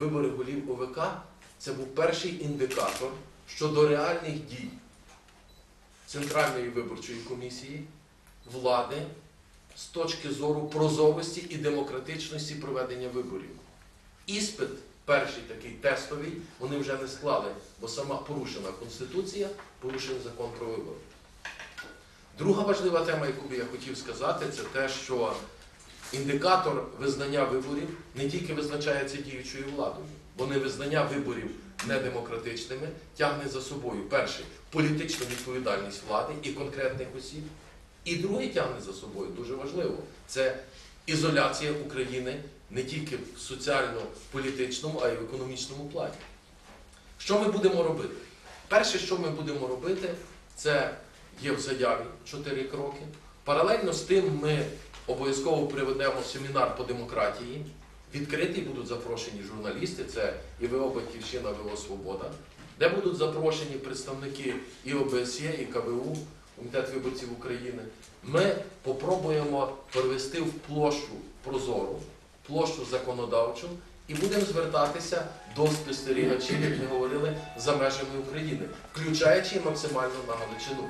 Вибори голів ОВК це був перший індикатор щодо реальних дій Центральної виборчої комісії, влади з точки зору прозорості і демократичності проведення виборів. Іспит, перший такий тестовий, вони вже не склали, бо сама порушена Конституція, порушений закон про вибори. Друга важлива тема, яку би я хотів сказати, це те, що індикатор визнання виборів не тільки визначається діючою владою, бо невизнання виборів недемократичними тягне за собою перше політичну відповідальність влади і конкретних осіб, і друге тягне за собою дуже важливо це ізоляція України не тільки в соціально-політичному, а й в економічному плані. Що ми будемо робити? Перше, що ми будемо робити, це є в заяві чотири кроки. Паралельно з тим ми обов'язково приведемо семінар по демократії. Відкритий будуть запрошені журналісти, це і ВО Батьківщина, ВО Свобода, де будуть запрошені представники і ОБСЄ, і КВУ, Комітет виборців України. Ми попробуємо перевести в площу прозору, площу законодавчу і будемо звертатися до спостерігачів, як ми говорили, за межами України, включаючи максимально на Галичину.